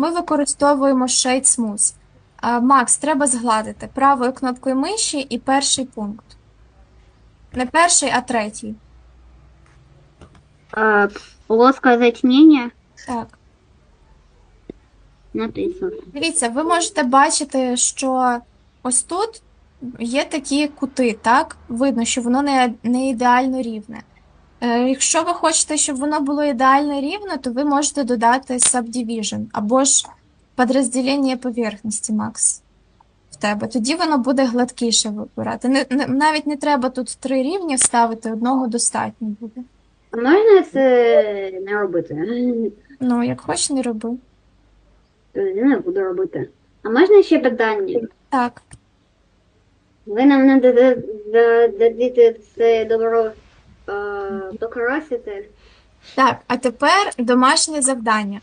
ми використовуємо Shade Smooth. Макс, треба згладити правою кнопкою миші і перший пункт. Не перший, а третій. А, плоское затемнение Так. написано. Дивіться, ви можете бачити, що ось тут є такі кути, так? Видно, що воно не, не ідеально рівне. Е, якщо ви хочете, щоб воно було ідеально рівно, то ви можете додати subdivision або ж підрозділення поверхності, Макс, в тебе. Тоді воно буде гладкіше вибирати. Не, не, навіть не треба тут три рівні ставити, одного достатньо буде. Можна це не робити? Ну, як хочеш, не роби. Тоді не буду робити. А можна ще питання? Так. Ви нам не дадите це добро е, покрасити? Так, а тепер домашнє завдання.